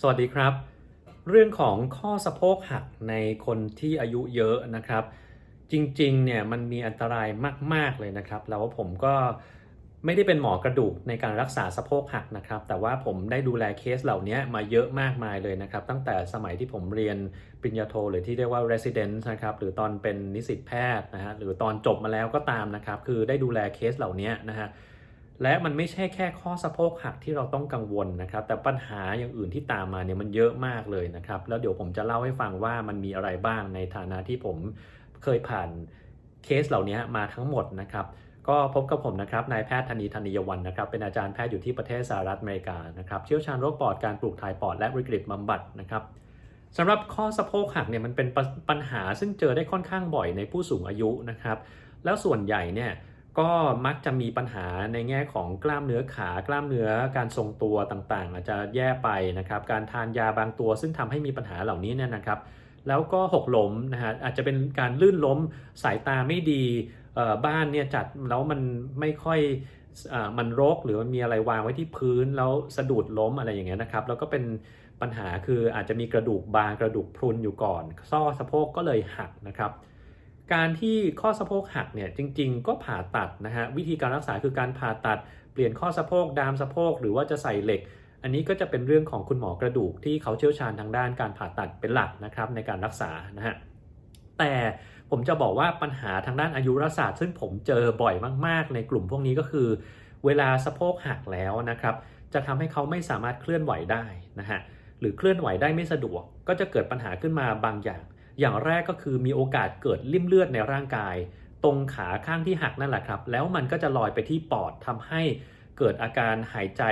สวัสดีครับ เรื่องของข้อสะโพกหักในคนที่อายุเยอะนะครับ จริงๆเนี่ยมันมีอันตรายมาก ๆ เลยนะครับ แล้วผมก็ไม่ได้เป็นหมอกระดูกในการรักษาสะโพกหักนะครับ แต่ว่าผมได้ดูแลเคสเหล่านี้มาเยอะมากมายเลยนะครับ ตั้งแต่สมัยที่ผมเรียนปริญญาโท หรือที่เรียกว่า resident นะครับ หรือตอนเป็นนิสิตแพทย์นะฮะหรือตอนจบมาแล้วก็ตามนะครับ คือได้ดูแลเคสเหล่านี้นะฮะ และมันไม่ใช่แค่ข้อสะโพกหักที่เราต้องกังวลนะครับ แต่ปัญหาอย่างอื่นที่ตามมาเนี่ยมันเยอะมากเลยนะครับ แล้วเดี๋ยวผมจะเล่าให้ฟังว่ามันมีอะไรบ้างในฐานะที่ผมเคยผ่านเคสเหล่านี้มาทั้งหมดนะครับก็พบกับผมนะครับนายแพทย์ธนีธนียวันนะครับเป็นอาจารย์แพทย์อยู่ที่ประเทศสหรัฐอเมริกานะครับเชี่ยวชาญโรคปอดการปลูกถ่ายปอดและวิกฤตบำบัดนะครับสำหรับข้อสะโพกหักเนี่ยมันเป็นปปัญหาซึ่งเจอได้ค่อนข้างบ่อยในผู้สูงอายุนะครับ แล้วส่วนใหญ่เนี่ย ก็มักจะมีปัญหาในแง่ของกล้ามเนื้อขากล้ามเนื้อการทรงตัวต่างๆ อาจจะแย่ไปนะครับ การทานยาบางตัวซึ่งทำให้มีปัญหาเหล่านี้เนี่ยนะครับ แล้วก็หกล้มนะฮะอาจจะเป็นการลื่นล้มสายตาไม่ดีบ้านเนี่ยจัดแล้วมันไม่ค่อยอมันรกหรือมันมีอะไรวางไว้ที่พื้นแล้วสะดุดล้มอะไรอย่างเงี้ยนะครับ แล้วก็เป็นปัญหาคืออาจจะมีกระดูกบางกระดูกพรุนอยู่ก่อนซ่อสะโพกก็เลยหักนะครับ การที่ข้อสะโพกหักเนี่ยจริง ๆ ก็ผ่าตัดนะฮะวิธีการรักษาคือการผ่าตัด เปลี่ยนข้อสะโพกดามสะโพกหรือว่าจะใส่เหล็ก อันนี้ก็จะเป็นเรื่องของคุณหมอกระดูกที่เขาเชี่ยวชาญทางด้านการผ่าตัดเป็นหลักนะครับในการรักษานะฮะแต่ผมจะบอกว่าปัญหาทางด้านอายุรศาสตร์ ซึ่งผมเจอบ่อยมาก ๆ ในกลุ่มพวกนี้ก็คือ เวลาสะโพกหักแล้วนะครับ จะทำให้เขาไม่สามารถเคลื่อนไหวได้นะฮะหรือเคลื่อนไหวได้ไม่สะดวก ก็จะเกิดปัญหาขึ้นมาบางอย่าง อย่างแรกก็คือมีโอกาสเกิดริ่มเลือดในร่างกาย ตรงขาข้างที่หักนั่นแหละครับ แล้วมันก็จะลอยไปที่ปอดทำให้เกิดอาการหายใจ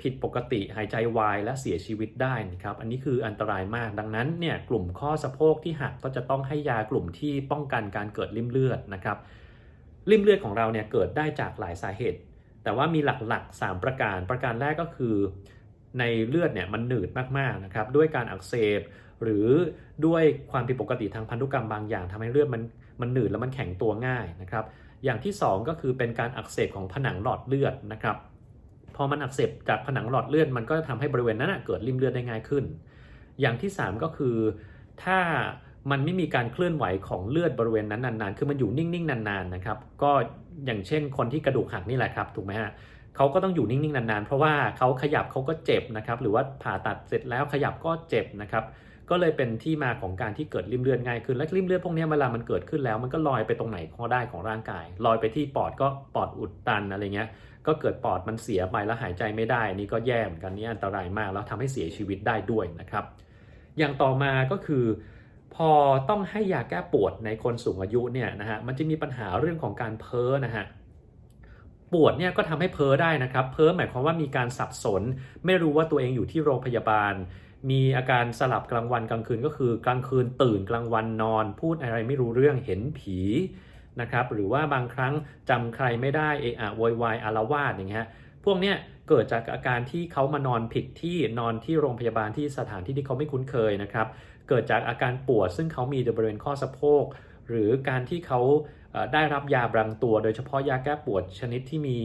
ผิดปกติหายใจวายและเสียชีวิตได้นะครับ อันนี้คืออันตรายมากดังนั้นเนี่ยกลุ่มข้อสะโพกที่หักก็จะต้องให้ยากลุ่มที่ป้องกันการเกิดริ่มเลือดนะครับริ่มเลือดของเราเนี่ยเกิดได้จากหลายสาเหตุ แต่ว่ามีหลักๆ 3 ประการ ประการแรกก็คือ ในเลือดเนี่ยมันหนืดมากๆนะครับด้วยการอักเสบ หรือด้วยความผิดปกติทางพันธุกรรมบางอย่างทำให้เลือดมันมันหนืดแล้วมันแข็งตัวง่ายนะครับ อย่างที่ 2 ก็คือเป็นการอักเสบของผนังหลอดเลือดนะครับ พอมันอักเสบจากผนังหลอดเลือดมันก็จะทำให้บริเวณนั้นเกิดริ่มเลือดได้ง่ายขึ้น อย่างที่ 3 ก็คือ ถ้ามันไม่มีการเคลื่อนไหวของเลือดบริเวณนั้นนานๆ คือมันอยู่นิ่งๆ นานๆนะครับ ก็อย่างเช่นคนที่กระดูกหักนี่แหละครับ ถูกไหมฮะเขาก็ต้องอยู่นิ่งๆ นานๆ เพราะว่าเขาขยับเขาก็เจ็บนะครับ หรือว่าผ่าตัดเสร็จแล้วขยับก็เจ็บนะครับ ก็เลยเป็นที่มาของการที่เกิดริ่มเลือดง่ายขึ้น และริ่มเลือดพวกนี้เวลามันเกิดขึ้นแล้ว มันก็ลอยไปตรงไหนก็ได้ของร่างกาย ลอยไปที่ปอดก็ปอดอุดตันอะไรเงี้ย ก็เกิดปอดมันเสียไปแล้วหายใจไม่ได้ นี่ก็แย่เหมือนกันนี่อันตรายมากแล้วทำให้เสียชีวิตได้ด้วยนะครับ อย่างต่อมาก็คือ พอต้องให้ยาแก้ปวดในคนสูงอายุเนี่ยนะฮะ มันจะมีปัญหาเรื่องของการเพ้อนะฮะปวดเนี่ยก็ทำให้เพ้อได้นะครับ เพ้อหมายความว่ามีการสับสน ไม่รู้ว่าตัวเองอยู่ที่โรงพยาบาล มีอาการสลับกลางวันกลางคืนก็คือกลางคืนตื่นกลางวันนอน พูดอะไรไม่รู้เรื่องเห็นผีนะครับหรือว่าบางครั้งจำใครไม่ได้เอะอะโวยวายอารวาสอย่างเงี้ยพวกเนี้ยเกิดจากอาการที่เขามานอนผิดที่นอนที่โรงพยาบาลที่สถานที่ที่เขาไม่คุ้นเคยนะครับ เกิดจากอาการปวดซึ่งเขามีบริเวณข้อสะโพก หรือการที่เขาได้รับยาบางตัว โดยเฉพาะยาแก้ปวดชนิดที่มี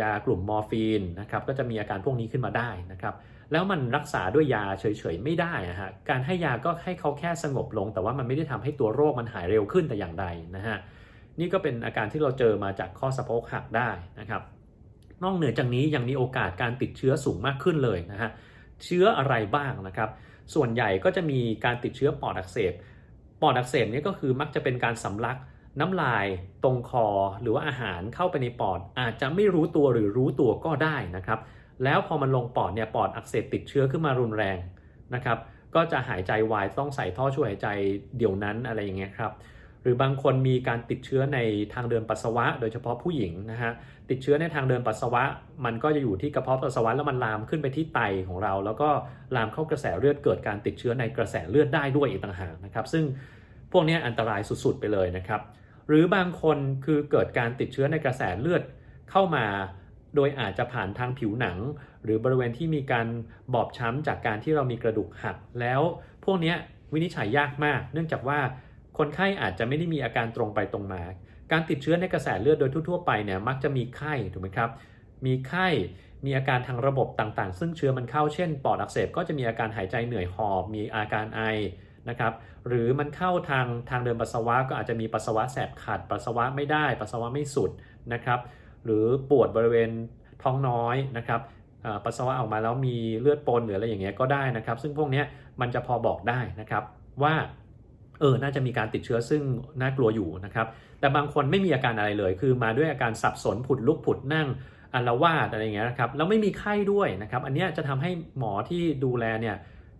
ยากลุ่มมอร์ฟีนนะครับก็จะมีอาการพวกนี้ขึ้นมาได้นะครับ แล้วมันรักษาด้วยยาเฉยๆไม่ได้อะฮะการให้ยาก็ให้เขาแค่สงบลง แต่ว่ามันไม่ได้ทำให้ตัวโรคมันหายเร็วขึ้นแต่อย่างใดนะฮะนี่ก็เป็นอาการที่เราเจอมาจากข้อสะโพกหักได้นะครับนอกเหนือจากนี้ยังมีโอกาสการติดเชื้อสูงมากขึ้นเลยนะฮะเชื้ออะไรบ้างนะครับ ส่วนใหญ่ก็จะมีการติดเชื้อปอดอักเสบปอดอักเสบเนี่ยก็คือมักจะเป็นการสำลักน้ำลายตรงคอหรือว่าอาหารเข้าไปในปอด อาจจะไม่รู้ตัวหรือรู้ตัวก็ได้นะครับ แล้วพอมันลงปอดเนี่ยปอดอักเสบติดเชื้อขึ้นมารุนแรงนะครับ ก็จะหายใจวายต้องใส่ท่อช่วยหายใจเดี๋ยวนั้นอะไรอย่างเงี้ยครับหรือบางคนมีการติดเชื้อในทางเดินปัสสาวะ โดยเฉพาะผู้หญิงนะฮะติดเชื้อในทางเดินปัสสาวะ มันก็จะอยู่ที่กระเพาะปัสสาวะแล้วมันลามขึ้นไปที่ไตของเรา แล้วก็ลามเข้ากระแสเลือดเกิดการติดเชื้อในกระแสเลือดได้ด้วยอีกต่างหากนะครับ ซึ่งพวกนี้อันตรายสุดๆไปเลยนะครับ หรือบางคนคือเกิดการติดเชื้อในกระแสเลือดเข้ามา โดยอาจจะผ่านทางผิวหนัง หรือบริเวณที่มีการบอบช้ำจากการที่เรามีกระดูกหัก แล้วพวกนี้วินิจฉัยยากมาก เนื่องจากว่าคนไข้อาจจะไม่ได้มีอาการตรงไปตรงมา การติดเชื้อในกระแสเลือดโดยทั่ว ๆ ไปเนี่ยมักจะมีไข้ถูกไหมครับ มีไข้ มีอาการทางระบบต่างๆ ซึ่งเชื้อมันเข้าเช่น ปอดอักเสบก็จะมีอาการหายใจเหนื่อยหอบ มีอาการไอนะครับหรือมันเข้าทางทางเดินปัสสาวะก็อาจจะมีปัสสาวะแสบขัด ปัสสาวะไม่ได้ ปัสสาวะไม่สุดนะครับ หรือปวดบริเวณท้องน้อยนะครับปัสสาวะออกมาแล้วมีเลือดปนหรืออะไรอย่างเงี้ยก็ได้นะครับ ซึ่งพวกนี้มันจะพอบอกได้นะครับว่าเออ น่าจะมีการติดเชื้อซึ่งน่ากลัวอยู่นะครับ แต่บางคนไม่มีอาการอะไรเลย คือมาด้วยอาการสับสนผุดลุกผุดนั่งอัลวาดอะไรเงี้ยนะครับ แล้วไม่มีไข้ด้วยนะครับ อันนี้จะทำให้หมอที่ดูแลเนี่ย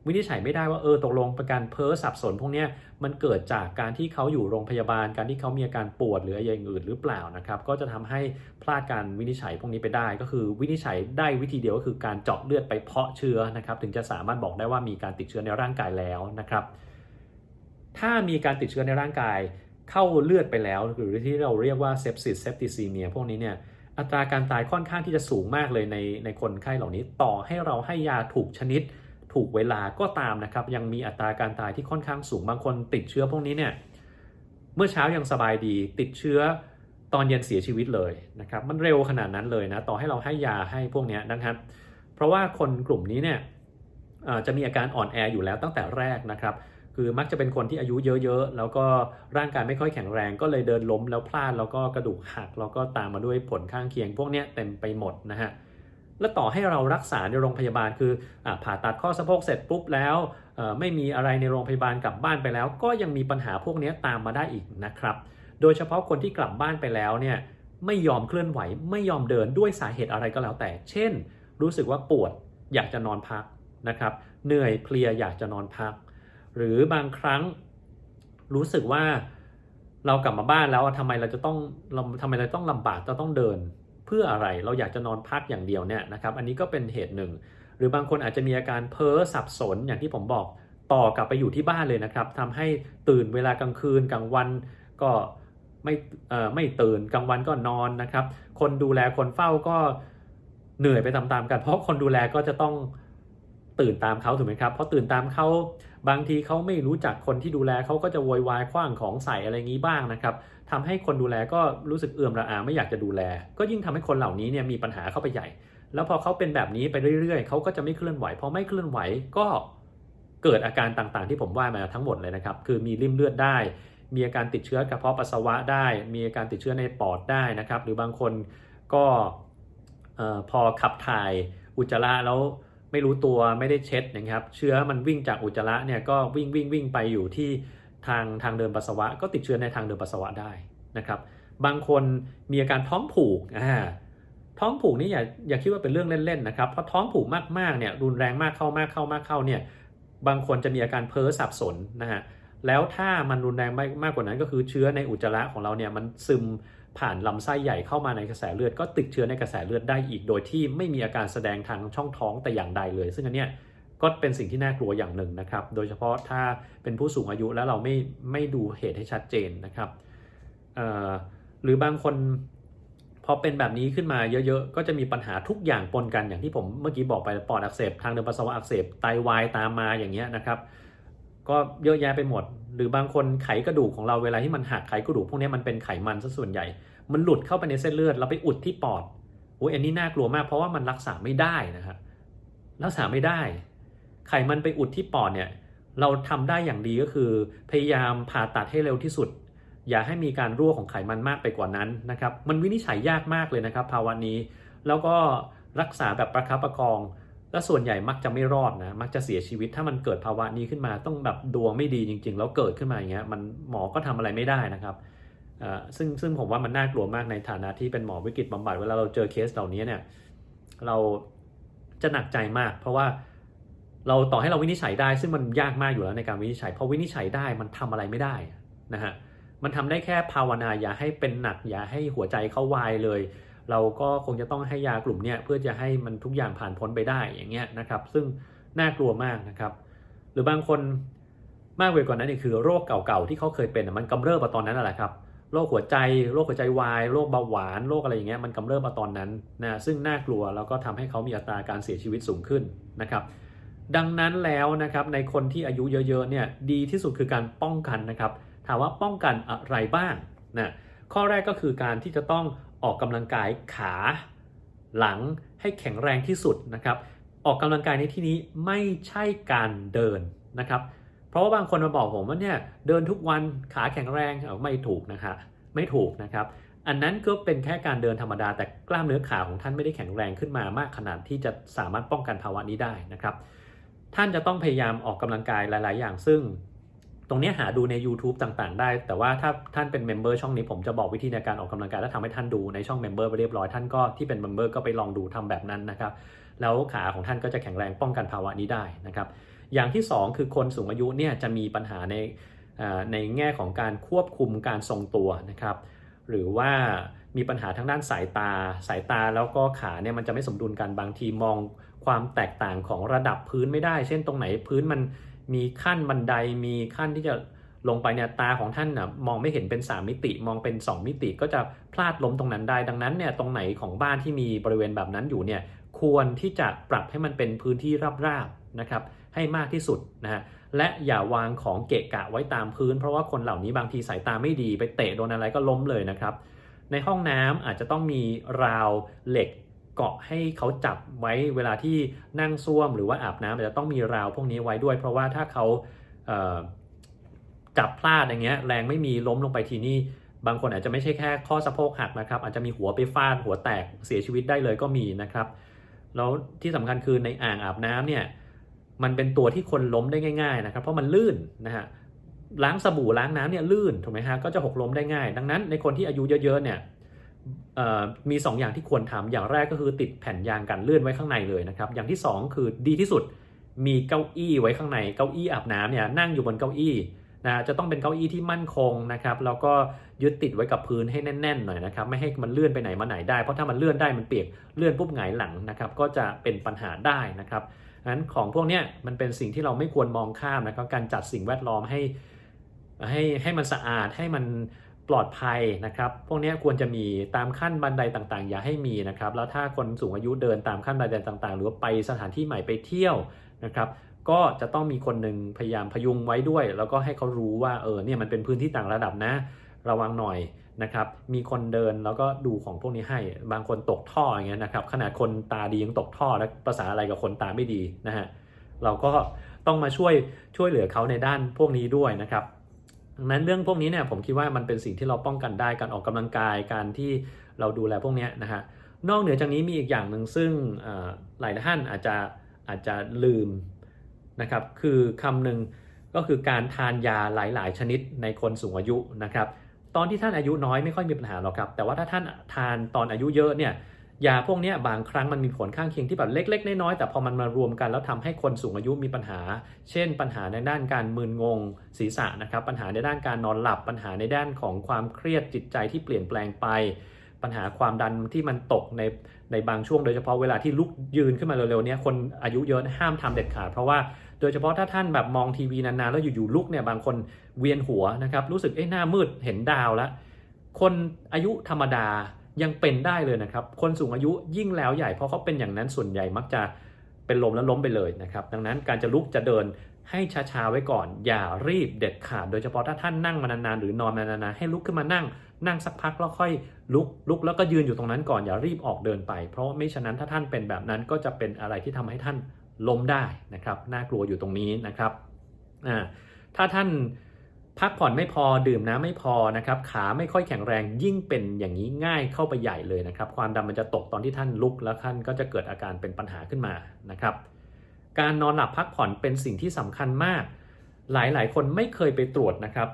วินิจฉัยไม่ได้ว่าเออตกลงป็นการเพ้อสับสนพวกนี้มันเกิดจากการที่เขาอยู่โรงพยาบาล การที่เขามีอาการปวดหรืออะไรอย่างอื่นหรือเปล่านะครับ ก็จะทำให้พลาดการวินิจฉัยพวกนี้ไปได้ ก็คือวินิจฉัยได้วิธีเดียวก็คือการเจาะเลือดไปเพาะเชื้อนะครับ ถึงจะสามารถบอกได้ว่ามีการติดเชื้อในร่างกายแล้วนะครับ ถ้ามีการติดเชื้อในร่างกาย เข้าเลือดไปแล้ว หรือที่เราเรียกว่าเซปซิสเซปติซีเมียพวกนี้เนี่ยอัตราการตายค่อนข้างที่จะสูงมากเลยในในคนไข้เหล่านี้ ต่อให้เราให้ยาถูกชนิด ถูกเวลาก็ตามนะครับ ยังมีอัตราการตายที่ค่อนข้างสูงบางคนติดเชื้อพวกนี้เนี่ยเมื่อเช้ายังสบายดี ติดเชื้อตอนเย็นเสียชีวิตเลยนะครับมันเร็วขนาดนั้นเลยนะต่อให้เราให้ยาให้พวกนี้นะครับ เพราะว่าคนกลุ่มนี้เนี่ยจะมีอาการอ่อนแออยู่แล้วตั้งแต่แรกนะครับ คือมักจะเป็นคนที่อายุเยอะๆ แล้วก็ร่างกายไม่ค่อยแข็งแรง ก็เลยเดินล้มแล้วพลาดแล้วก็กระดูกหักแล้วก็ตามมาด้วยผลข้างเคียง พวกนี้เต็มไปหมดนะฮะ และต่อให้เรารักษาในโรงพยาบาลคืออผ่าตัดข้อสะโพกเสร็จปุ๊บแล้วไม่มีอะไรในโรงพยาบาลกลับบ้านไปแล้ว ก็ยังมีปัญหาพวกนี้ตามมาได้อีกนะครับ โดยเฉพาะคนที่กลับบ้านไปแล้วเนี่ยไม่ยอมเคลื่อนไหว ไม่ยอมเดินด้วยสาเหตุอะไรก็แล้วแต่ เช่น รู้สึกว่าปวดอยากจะนอนพักนะครับเหนื่อยเพลียอยากจะนอนพัก หรือบางครั้งรู้สึกว่าเรากลับมาบ้านแล้วทำไมเราจะต้องเราทำไมเราต้องลำบากเราต้องเดิน พื่ออะไรเราอยากจะนอนพักอย่างเดียวเนี่ยนะครับอันนี้ก็เป็นเหตุหนึ่ง หรือบางคนอาจจะมีอาการเพ้อสับสนอย่างที่ผมบอกต่อกลับไปอยู่ที่บ้านเลยนะครับทำให้ตื่นเวลากลางคืนกลางวันก็ไม่ไม่ตื่นกลางวันก็นอนนะครับ คนดูแลคนเฝ้าก็เหนื่อยไปตามๆกัน เพราะคนดูแลก็จะต้อง ตื่นตามเขาถูกไหมครับเพราะตื่นตามเขาบางทีเขาไม่รู้จักคนที่ดูแลเขาก็จะโวยวายคว้างของใส่อะไรอย่างนี้บ้างนะครับทำให้คนดูแลก็รู้สึกเอื่อมระอาไม่อยากจะดูแล ก็ยิ่งทำให้คนเหล่านี้เนี่ยมีปัญหาเข้าไปใหญ่ แล้วพอเขาเป็นแบบนี้ไปเรื่อยๆเขาก็จะไม่เคลื่อนไหวพอไม่เคลื่อนไหวก็เกิดอาการต่างๆ ที่ผมว่ามาทั้งหมดเลยนะครับ คือมีริ่มเลือดได้ มีอาการติดเชื้อกระเพาะปัสสาวะได้ มีอาการติดเชื้อในปอดได้นะครับ หรือบางคนก็ออพอขับถ่ายอุจจาระแล้ว ไม่รู้ตัวไม่ได้เช็ดนะครับ เชื้อมันวิ่งจากอุจจาระเนี่ยก็วิ่งวิ่งวิ่งไปอยู่ที่ทางทางเดินปัสสาวะ ก็ติดเชื้อในทางเดินปัสสาวะได้นะครับ บางคนมีอาการท้องผูกอ่าท้องผูกนี่อย่าอย่าคิดว่าเป็นเรื่องเล่นๆนะครับเพราะท้องผูกมากๆเนี่ยรุนแรงมากเข้ามากเข้ามากเข้าเนี่ยบางคนจะมีอาการเพ้อสับสนนะฮะแล้วถ้ามันรุนแรงมากมากกว่านั้นก็คือเชื้อในอุจจาระของเราเนี่ยมันซึม ผ่านลำไส้ใหญ่เข้ามาในกระแสเลือด ก็ติดเชื้อในกระแสเลือดได้อีก โดยที่ไม่มีอาการแสดงทางช่องท้องแต่อย่างใดเลย ซึ่งอันเนี้ยก็เป็นสิ่งที่น่ากลัวอย่างหนึ่งนะครับ โดยเฉพาะถ้าเป็นผู้สูงอายุแล้วเราไม่ไม่ดูเหตุให้ชัดเจนนะครับหรือบางคนพอเป็นแบบนี้ขึ้นมาเยอะๆ ก็จะมีปัญหาทุกอย่างปนกันอย่างที่ผมเมื่อกี้บอกไปปอดอักเสบทางเดินปัสสาวะอักเสบไตวายตามมาอย่างเงี้ยนะครับ ก็เยอะแยะไปหมด หรือบางคนไขกระดูกของเราเวลาที่มันหักไขกระดูกพวกนี้มันเป็นไขมันซะส่วนใหญ่ มันหลุดเข้าไปในเส้นเลือดแล้วไปอุดที่ปอดโอ้ยอันนี้น่ากลัวมากเพราะว่ามันรักษาไม่ได้นะครับรักษาไม่ได้ ไขมันไปอุดที่ปอดเนี่ย เราทำได้อย่างดีก็คือ พยายามผ่าตัดให้เร็วที่สุด อย่าให้มีการรั่วของไขมันมากไปกว่านั้นนะครับ มันวินิจฉัยยากมากเลยนะครับ ภาวะนี้ แล้วก็รักษาแบบประคับประคอง และส่วนใหญ่มักจะไม่รอดนะ มักจะเสียชีวิตถ้ามันเกิดภาวะนี้ขึ้นมาต้องแบบดวงไม่ดีจริง ๆ แล้วเกิดขึ้นมาอย่างเงี้ยมันหมอก็ทำอะไรไม่ได้นะครับซึ่งซึ่งผมว่ามันน่ากลัวมากในฐานะที่เป็นหมอวิกฤตบำบัดเวลาเราเจอเคสเหล่านี้เนี่ยเราจะหนักใจมาก เพราะว่าเราต่อให้เราวินิจฉัยได้ ซึ่งมันยากมากอยู่แล้วในการวินิจฉัยพอวินิจฉัยได้มันทำอะไรไม่ได้นะฮะมันทำได้แค่ภาวนาอย่าให้เป็นหนักอย่าให้หัวใจเขาวายเลย เราก็คงจะต้องให้ยากลุ่มเนี้ยเพื่อจะให้มันทุกอย่างผ่านพ้นไปได้อย่างเงี้ยนะครับซึ่งน่ากลัวมากนะครับ หรือบางคนมากไปกว่านั้นอีกคือโรคเก่าๆที่เขาเคยเป็นอะมันกำเริบมาตอนนั้นนั่นแหละครับโรคหัวใจโรคหัวใจวายโรคเบาหวานโรคอะไรอย่างเงี้ยมันกำเริบมาตอนนั้นนะซึ่งน่ากลัวแล้วก็ทำให้เขามีอัตราการเสียชีวิตสูงขึ้นนะครับ ดังนั้นแล้วนะครับในคนที่อายุเยอะๆเนี่ยดีที่สุดคือการป้องกันนะครับ ถามว่าป้องกันอะไรบ้างนะข้อแรกก็คือการที่จะต้อง ออกกำลังกายขาหลังให้แข็งแรงที่สุดนะครับ ออกกำลังกายในที่นี้ไม่ใช่การเดินนะครับ เพราะว่าบางคนมาบอกผมว่าเนี่ยเดินทุกวันขาแข็งแรงเอาไม่ถูกนะครับไม่ถูกนะครับ อันนั้นก็เป็นแค่การเดินธรรมดา แต่กล้ามเนื้อขาของท่านไม่ได้แข็งแรงขึ้นมามากขนาดที่จะสามารถป้องกันภาวะนี้ได้นะครับ ท่านจะต้องพยายามออกกำลังกายหลาย ๆ อย่างซึ่ง ตรงนี้หาดูใน YouTube ต่างๆ ได้ แต่ว่าถ้าท่านเป็นเมมเบอร์ช่องนี้ผมจะบอกวิธีในการออกกำลังกายและทำให้ท่านดูในช่องเมมเบอร์ไปเรียบร้อยท่านก็ที่เป็นเมมเบอร์ก็ไปลองดูทำแบบนั้นนะครับแล้วขาของท่านก็จะแข็งแรงป้องกันภาวะนี้ได้นะครับอย่างที่ 2 คือคนสูงอายุเนี่ยจะมีปัญหาในในแง่ของการควบคุมการทรงตัวนะครับหรือว่ามีปัญหาทางด้านสายตา สายตาแล้วก็ขาเนี่ยมันจะไม่สมดุลกันบางทีมองความแตกต่างของระดับพื้นไม่ได้ เช่นตรงไหนพื้นมัน มีขั้นบันไดมีขั้นที่จะลงไปเนี่ยตาของท่านนะมองไม่เห็นเป็น 3 มิติมองเป็น 2 มิติก็จะพลาดล้มตรงนั้นได้ ดังนั้นเนี่ยตรงไหนของบ้านที่มีบริเวณแบบนั้นอยู่เนี่ยควรที่จะปรับให้มันเป็นพื้นที่ราบๆนะครับให้มากที่สุดนะฮะและอย่าวางของเกะกะไว้ตามพื้น เพราะว่าคนเหล่านี้บางทีสายตาไม่ดีไปเตะโดนอะไรก็ล้มเลยนะครับ ในห้องน้ำอาจจะต้องมีราวเหล็ก เกาะให้เขาจับไว้เวลาที่นั่งซ่วมหรือว่าอาบน้ำอาจจะต้องมีราวพวกนี้ไว้ด้วย เพราะว่าถ้าเขาเจับพลาดอย่างเงี้ยแรงไม่มีล้มลงไปทีนี่บางคนอาจจะไม่ใช่แค่ข้อสะโพกหักนะครับ อาจจะมีหัวไปฟาดหัวแตกเสียชีวิตได้เลยก็มีนะครับ แล้วที่สำคัญคือในอ่างอาบน้ำเนี่ยมันเป็นตัวที่คนล้มได้ง่าย ๆนะครับ เพราะมันลื่นนะฮะล้างสบู่ล้างน้ำเนี่ยลื่นถูกไหมฮะก็จะหกล้มได้ง่าย ดังนั้นในคนที่อายุเยอะๆเนี่ย มี 2 อย่างที่ควรทำอย่างแรกก็คือติดแผ่นยางกันลื่นไว้ข้างในเลยนะครับ อย่างที่ 2 คือดีที่สุดมีเก้าอี้ไว้ข้างในเก้าอี้อาบน้ำเนี่ยนั่งอยู่บนเก้าอี้นะจะต้องเป็นเก้าอี้ที่มั่นคงนะครับแล้วก็ยึดติดไว้กับพื้นให้แน่นๆหน่อยนะครับไม่ให้มันเลื่อนไปไหนมาไหนได้เพราะถ้ามันเลื่อนได้มันเปียกเลื่อนปุ๊บหงายหลังนะครับก็จะเป็นปัญหาได้นะครับนั้นของพวกเนี้ยมันเป็นสิ่งที่เราไม่ควรมองข้ามนะครับการจัดสิ่งแวดล้อมให้ให้ให้มันสะอาดให้มัน ปลอดภัยนะครับ พวกนี้ควรจะมีตามขั้นบันไดต่างๆ อย่าให้มีนะครับ แล้วถ้าคนสูงอายุเดินตามขั้นบันไดต่างๆ หรือว่าไปสถานที่ใหม่ไปเที่ยวนะครับ ก็จะต้องมีคนหนึ่งพยายามพยุงไว้ด้วย แล้วก็ให้เขารู้ว่าเออเนี่ยมันเป็นพื้นที่ต่างระดับนะ ระวังหน่อยนะครับ มีคนเดินแล้วก็ดูของพวกนี้ให้ บางคนตกท่ออย่างเงี้ยนะครับ ขนาดคนตาดียังตกท่อแล้วภาษาอะไรกับคนตาไม่ดีนะฮะ เราก็ต้องมาช่วยช่วยเหลือเขาในด้านพวกนี้ด้วยนะครับ นั้นเรื่องพวกนี้เนี่ยผมคิดว่ามันเป็นสิ่งที่เราป้องกันได้การออกกำลังกายการที่เราดูแลพวกนี้นะฮะนอกเหนือจากนี้มีอีกอย่างหนึ่งซึ่งหลายท่านอาจจะอาจจะลืมนะครับคือคำหนึ่งก็คือการทานยาหลาย ๆ ชนิดในคนสูงอายุนะครับตอนที่ท่านอายุน้อยไม่ค่อยมีปัญหาหรอกครับ แต่ว่าถ้าท่านทานตอนอายุเยอะเนี่ย ยาพวกนี้บางครั้งมันมีผลข้างเคียงที่แบบเล็ก ๆ น้อยๆแต่พอมันมารวมกันแล้วทำให้คนสูงอายุมีปัญหา เช่น ปัญหาในด้านการมึนงงศีรษะนะครับปัญหาในด้านการนอนหลับ ปัญหาในด้านของความเครียดจิตใจที่เปลี่ยนแปลงไป ปัญหาความดันที่มันตกในในบางช่วง โดยเฉพาะเวลาที่ลุกยืนขึ้นมาเร็วๆนี่ยคนอายุเยอะห้ามทำเด็ดขาดเพราะว่าโดยเฉพาะถ้าท่านแบบมองทีวีนานๆแล้วอยู่ๆลุกเนี่ยบางคนเวียนหัวนะครับรู้สึกเอ๊ะหน้ามืดเห็นดาวแล้วคนอายุธรรมดา ยังเป็นได้เลยนะครับ คนสูงอายุยิ่งแล้วใหญ่เพราะเขาเป็นอย่างนั้นส่วนใหญ่มักจะเป็นลมแล้วล้มไปเลยนะครับ ดังนั้นการจะลุกจะเดินให้ช้าๆไว้ก่อน อย่ารีบเด็ดขาด โดยเฉพาะถ้าท่านนั่งมานานๆหรือนอนมานานๆให้ลุกขึ้นมานั่ง นั่งสักพักแล้วค่อยลุกลุกแล้วก็ยืนอยู่ตรงนั้นก่อนอย่ารีบออกเดินไป เพราะไม่ฉะนั้นถ้าท่านเป็นแบบนั้นก็จะเป็นอะไรที่ทำให้ท่านล้มได้นะครับ น่ากลัวอยู่ตรงนี้นะครับอ่าถ้าท่าน พักผ่อนไม่พอดื่มน้ำไม่พอนะครับขาไม่ค่อยแข็งแรงยิ่งเป็นอย่างนี้ง่ายเข้าไปใหญ่เลยนะครับ ความดันมันจะตกตอนที่ท่านลุกแล้วท่านก็จะเกิดอาการเป็นปัญหาขึ้นมานะครับ การนอนหลับพักผ่อนเป็นสิ่งที่สำคัญมาก หลายๆ คนไม่เคยไปตรวจนะครับ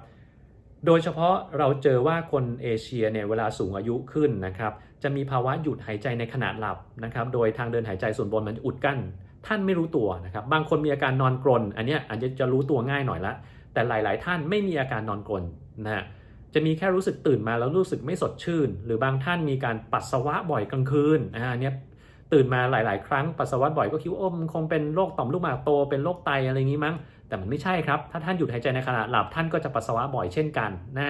โดยเฉพาะเราเจอว่าคนเอเชียเนี่ยเวลาสูงอายุขึ้นนะครับ จะมีภาวะหยุดหายใจในขณะหลับนะครับ โดยทางเดินหายใจส่วนบนมันอุดกั้นท่านไม่รู้ตัวนะครับ บางคนมีอาการนอนกรน อันนี้อาจจะจะรู้ตัวง่ายหน่อยละ แต่หลาย ๆ ท่านไม่มีอาการนอนกรนนะฮะจะมีแค่รู้สึกตื่นมาแล้วรู้สึกไม่สดชื่น หรือบางท่านมีการปัสสาวะบ่อยกลางคืนอ่าเนี้ยตื่นมาหลาย ๆ ครั้งปัสสาวะบ่อยก็คิดว่าโอ้มันคงเป็นโรคต่อมลูกหมากโตเป็นโรคไตอะไรอย่างนี้มั้ง แต่มันไม่ใช่ครับ ถ้าท่านหยุดหายใจในขณะหลับท่านก็จะปัสสาวะบ่อยเช่นกันนะ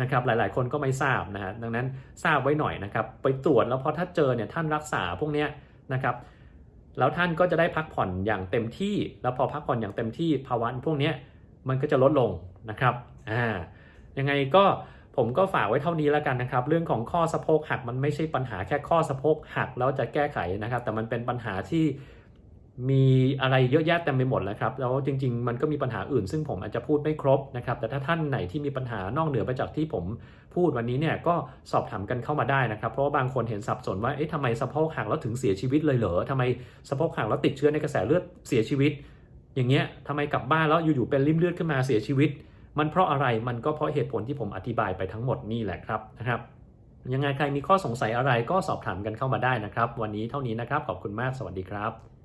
นะครับหลาย ๆ คนก็ไม่ทราบนะฮะดังนั้นทราบไว้หน่อยนะครับไปตรวจแล้วพอถ้าเจอเนี่ยท่านรักษาพวกเนี้ยนะครับแล้วท่านก็จะได้พักผ่อนอย่างเต็มที่ แล้วพอพักผ่อนอย่างเต็มที่ภาวะพวกเนี้ย มันก็จะลดลงนะครับอ่ายังไงก็ผมก็ฝากไว้เท่านี้แล้วกันนะครับ เรื่องของข้อสะโพกหักมันไม่ใช่ปัญหาแค่ข้อสะโพกหักแล้วจะแก้ไขนะครับ แต่มันเป็นปัญหาที่มีอะไรเยอะแยะเต็มไปหมดแล้วครับแล้วจริง ๆ มันก็มีปัญหาอื่น ซึ่งผมอาจจะพูดไม่ครบนะครับ แต่ถ้าท่านไหนที่มีปัญหานอกเหนือไปจากที่ผมพูดวันนี้เนี่ยก็สอบถามกันเข้ามาได้นะครับ เพราะว่าบางคนเห็นสับสนว่าเอ๊ะทำไมสะโพกหักแล้วถึงเสียชีวิตเลยเหรอทำไมสะโพกหักแล้วติดเชื้อในกระแสเลือดเสียชีวิต อย่างเงี้ยทำไมกลับบ้านแล้วอยู่ๆเป็นริ่มเลือดขึ้นมาเสียชีวิต มันเพราะอะไรมันก็เพราะเหตุผลที่ผมอธิบายไปทั้งหมดนี่แหละครับนะครับยังไงใครมีข้อสงสัยอะไรก็สอบถามกันเข้ามาได้นะครับ วันนี้เท่านี้นะครับขอบคุณมากสวัสดีครับ